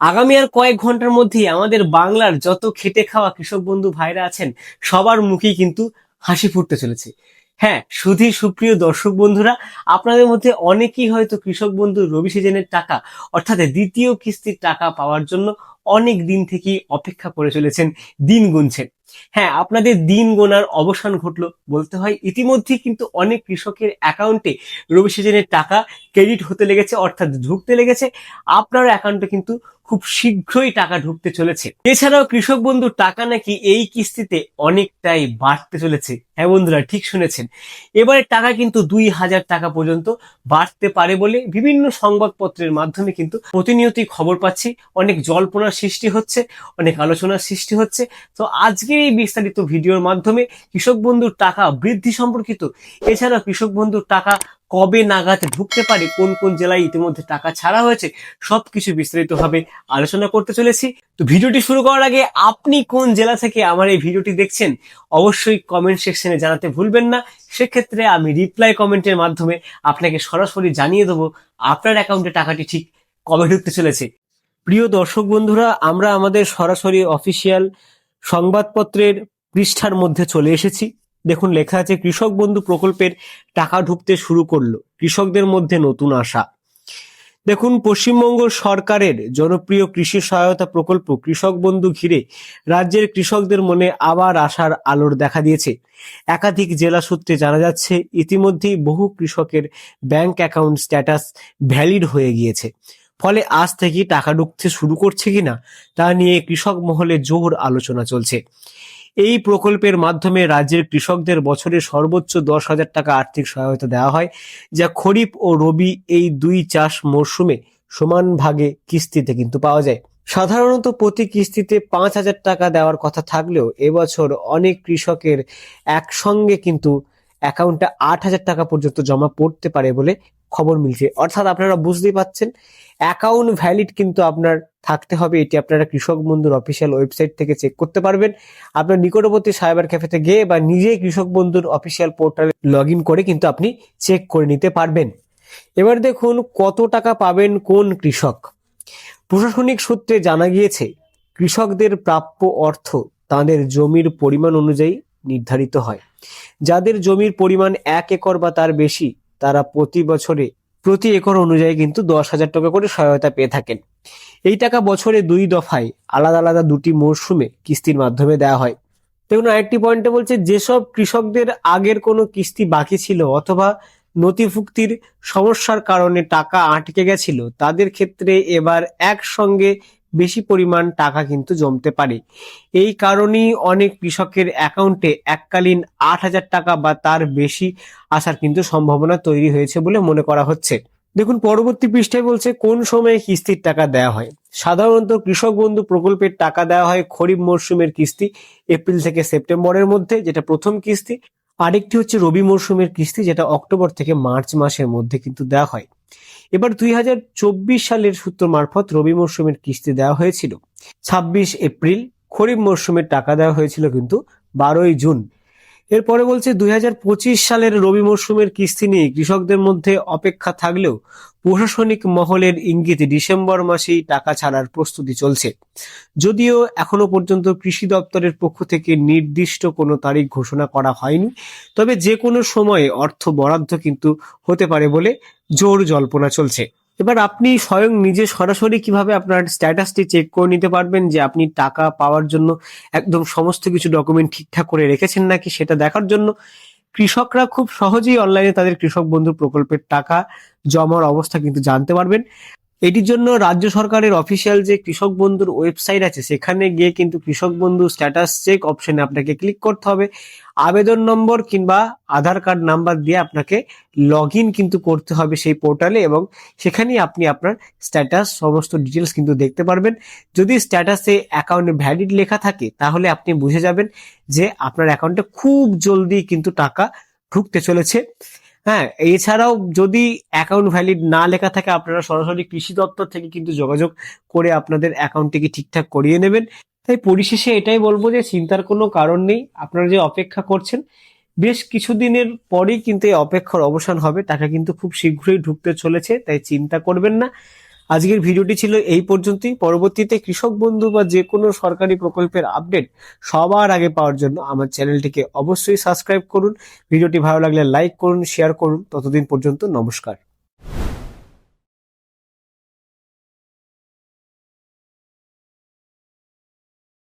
আগামী আর কয়েক ঘণ্টার মধ্যেই আমাদের বাংলার যত খেটে খাওয়া কৃষক বন্ধু ভাইরা আছেন, সবার মুখেই কিন্তু হাসি ফুটতে চলেছে। হ্যাঁ শুধু সুপ্রিয় দর্শক বন্ধুরা, আপনাদের মধ্যে অনেকেই হয়তো কৃষক বন্ধু রবি সিজনের টাকা, অর্থাৎ দ্বিতীয় কিস্তির টাকা পাওয়ার জন্য অনেক দিন থেকেই অপেক্ষা করে চলেছেন, দিন গুনছেন। হ্যাঁ আপনাদের দিন গোনার অবসান ঘটলো বলতে হয়। ইতিমধ্যেই কিন্তু অনেক কৃষকের অ্যাকাউন্টে রবি সিজনের টাকা ক্রেডিট হতে লেগেছে, অর্থাৎ ঢুকতে লেগেছে। আপনার অ্যাকাউন্টে কিন্তু খুব শীঘ্রই টাকা ঢুকতে চলেছে। এছাড়াও কৃষক বন্ধুর টাকা নাকি এই কিস্তিতে অনেকটাই বাড়তে চলেছে। হ্যাঁ বন্ধুরা, ঠিক শুনেছেন। এবারে টাকা কিন্তু দুই হাজার টাকা পর্যন্ত বাড়তে পারে বলে বিভিন্ন সংবাদপত্রের মাধ্যমে কিন্তু প্রতিনিয়তই খবর পাচ্ছি। অনেক জল্পনার সৃষ্টি হচ্ছে, অনেক আলোচনার সৃষ্টি হচ্ছে। তো আজকের এই বিস্তারিত ভিডিওর মাধ্যমে কৃষক বন্ধুর টাকা বৃদ্ধি সম্পর্কিত। এছাড়া কৃষক বন্ধুর টাকা কবে নাগাদ ঢুকতে পারে, কোন কোন জেলায় ইতিমধ্যে টাকা ছাড়া হয়েছে, সবকিছু বিস্তারিতভাবে আলোচনা করতে চলেছি। তো ভিডিওটি শুরু করার আগে আপনি কোন জেলা থেকে আমার এই ভিডিওটি দেখছেন, অবশ্যই কমেন্ট সেকশনে জানাতে ভুলবেন না। সেক্ষেত্রে আমি রিপ্লাই কমেন্টের মাধ্যমে আপনাকে সরাসরি জানিয়ে দেবো, আপনার অ্যাকাউন্টে টাকাটি ঠিক কবে ঢুকতে চলেছে। প্রিয় দর্শক বন্ধুরা, আমরা আমাদের সরাসরি অফিসিয়াল সংবাদপত্রের পৃষ্ঠার মধ্যে চলে এসেছি। দেখুন, লেখা আছে, কৃষক বন্ধু প্রকল্পের টাকা ঢুকতে শুরু করল। কৃষকদের মধ্যে নতুন আশা। দেখুন, পশ্চিমবঙ্গ সরকারের জনপ্রিয় কৃষি সহায়তা প্রকল্প, কৃষক বন্ধু ঘিরে রাজ্যের কৃষকদের মনে আবার আশার আলোর দেখা দিয়েছে। একাধিক জেলা সূত্রে জানা যাচ্ছে, ইতিমধ্যেই বহু কৃষকের ব্যাংক অ্যাকাউন্ট স্ট্যাটাস ভ্যালিড হয়ে গিয়েছে। ফলে আজ থেকেই টাকা ঢুকতে শুরু করছে কিনা তা নিয়ে কৃষক মহলে জোর আলোচনা চলছে। এই প্রকল্পের মাধ্যমে রাজ্যের কৃষকদের বছরে সর্বোচ্চ দশ হাজার টাকা আর্থিক সহায়তা দেওয়া হয়, যা খরিফ ও রবি এই দুই চাষ মরশুমে সমান ভাগে কিস্তিতে কিন্তু পাওয়া যায়। সাধারণত প্রতি কিস্তিতে পাঁচ হাজার টাকা দেওয়ার কথা থাকলেও এবছর অনেক কৃষকের একসঙ্গে কিন্তু অ্যাকাউন্টে আট হাজার টাকা পর্যন্ত জমা পড়তে পারে বলে খবর মিলছে। অর্থাৎ আপনারা বুঝতেই পাচ্ছেন অ্যাকাউন্ট ভ্যালিড কিন্তু আপনার থাকতে হবে। এটি আপনারা কৃষক বন্ধুর অফিসিয়াল ওয়েবসাইট থেকে চেক করতে পারবেন। আপনার নিকটবর্তী সাইবার ক্যাফেতে গিয়ে বা নিজেই কৃষক বন্ধুর অফিসিয়াল পোর্টালে লগ করে কিন্তু আপনি চেক করে নিতে পারবেন। এবার দেখুন, কত টাকা পাবেন কোন কৃষক? প্রশাসনিক সূত্রে জানা গিয়েছে, কৃষকদের প্রাপ্য অর্থ তাদের জমির পরিমাণ অনুযায়ী নির্ধারিত হয়। যাদের জমির পরিমাণ এক একর বা তার বেশি, তারা প্রতি বছরে, প্রতি একর অনুযায়ী কিন্তু দশ হাজার টাকা করে সহায়তা পেয়ে থাকেন। এই টাকা বছরে দুই দফায় আলাদা আলাদা দুটি মরশুমে কিস্তির মাধ্যমে দেওয়া হয়। দেখুন, আরেকটি পয়েন্টে বলছে, যেসব কৃষকদের আগের কোনো কিস্তি বাকি ছিল অথবা নথিভুক্তির সমস্যার কারণে টাকা আটকে গেছিল, তাদের ক্ষেত্রে এবার একসঙ্গে বেশি পরিমাণ টাকা কিন্তু জমতে পারে। এই কারণেই অনেক কৃষকের অ্যাকাউন্টে এককালীন আট হাজার টাকা বা তার বেশি আসার কিন্তু সম্ভাবনা তৈরি হয়েছে বলে মনে করা হচ্ছে। দেখুন, পরবর্তী পৃষ্ঠায় বলছে, কোন সময়ে কিস্তির টাকা দেওয়া হয়? সাধারণত কৃষক বন্ধু প্রকল্পের টাকা দেওয়া হয় খরিফ মরশুমের কিস্তি, এপ্রিল থেকে সেপ্টেম্বরের মধ্যে, যেটা প্রথম কিস্তি। আরেকটি হচ্ছে রবি মরশুমের কিস্তি, যেটা অক্টোবর থেকে মার্চ মাসের মধ্যে কিন্তু দেওয়া হয়। এবার দুই হাজার চব্বিশ সালের সূত্র মারফত রবি মরশুমের কিস্তি দেওয়া হয়েছিল। ছাব্বিশ এপ্রিল খরিফ মরশুমের টাকা দেওয়া হয়েছিল কিন্তু বারোই জুন। এরপরে বলছে দুই হাজার পঁচিশ সালের রবি মরশুমের কিস্তি নিয়ে কৃষকদের মধ্যে অপেক্ষা থাকলেও প্রশাসনিক মহলের ইঙ্গিতে ডিসেম্বর মাসেই টাকা ছাড়ার প্রস্তুতি চলছে। যদিও এখনও পর্যন্ত কৃষি দপ্তরের পক্ষ থেকে নির্দিষ্ট কোনো তারিখ ঘোষণা করা হয়নি, তবে যে কোনো সময়ে অর্থ বরাদ্দ কিন্তু হতে পারে বলে জোর জল্পনা চলছে। এবার আপনি স্বয়ং নিজে সরাসরি কীভাবে আপনার স্ট্যাটাসটি চেক করে নিতে পারবেন যে আপনি টাকা পাওয়ার জন্য একদম সমস্ত কিছু ডকুমেন্ট ঠিকঠাক করে রেখেছেন নাকি সেটা দেখার জন্য? কৃষকরা খুব সহজেই অনলাইনে তাদের কৃষক বন্ধু প্রকল্পের টাকা জমার অবস্থা কিন্তু জানতে পারবেন। এটির জন্য রাজ্য সরকারের অফিসিয়াল যে কৃষক বন্ধুর ওয়েবসাইট আছে, সেখানে গিয়ে কিন্তু কৃষক বন্ধু স্ট্যাটাস চেক অপশনে আপনাকে ক্লিক করতে হবে। আবেদন নম্বর কিংবা আধার কার্ড নাম্বার দিয়ে আপনাকে লগ কিন্তু করতে হবে সেই পোর্টালে এবং সেখানেই আপনি আপনার স্ট্যাটাস সমস্ত ডিটেলস কিন্তু দেখতে পারবেন। যদি স্ট্যাটাসে অ্যাকাউন্টে ভ্যালিড লেখা থাকে, তাহলে আপনি বুঝে যাবেন যে আপনার অ্যাকাউন্টে খুব জলদি কিন্তু টাকা ঢুকতে চলেছে। হ্যাঁ এছাড়াও যদি অ্যাকাউন্ট ভ্যালিড না লেখা থাকে, আপনারা সরাসরি কৃষি দপ্তর থেকে কিন্তু যোগাযোগ করে আপনাদের অ্যাকাউন্টটিকে ঠিকঠাক করিয়ে নেবেন। তাই পরিশেষে এটাই বলব যে চিন্তার কোনো কারণ নেই, আপনারা যে অপেক্ষা করছেন, বেশ কিছুদিনের পরেই কিন্তু এই অপেক্ষার অবসান হবে, টাকা কিন্তু খুব শীঘ্রই ঢুকতে চলেছে, তাই চিন্তা করবেন না। আজকের ভিডিওটি ছিল এই পর্যন্তই। পরবর্তীতে কৃষক বন্ধু বা যে কোনো সরকারি প্রকল্পের আপডেট সবার আগে পাওয়ার জন্য আমার চ্যানেলটিকে অবশ্যই সাবস্ক্রাইব করুন। ভিডিওটি ভালো লাগলে লাইক করুন, শেয়ার করুন। ততদিন পর্যন্ত নমস্কার।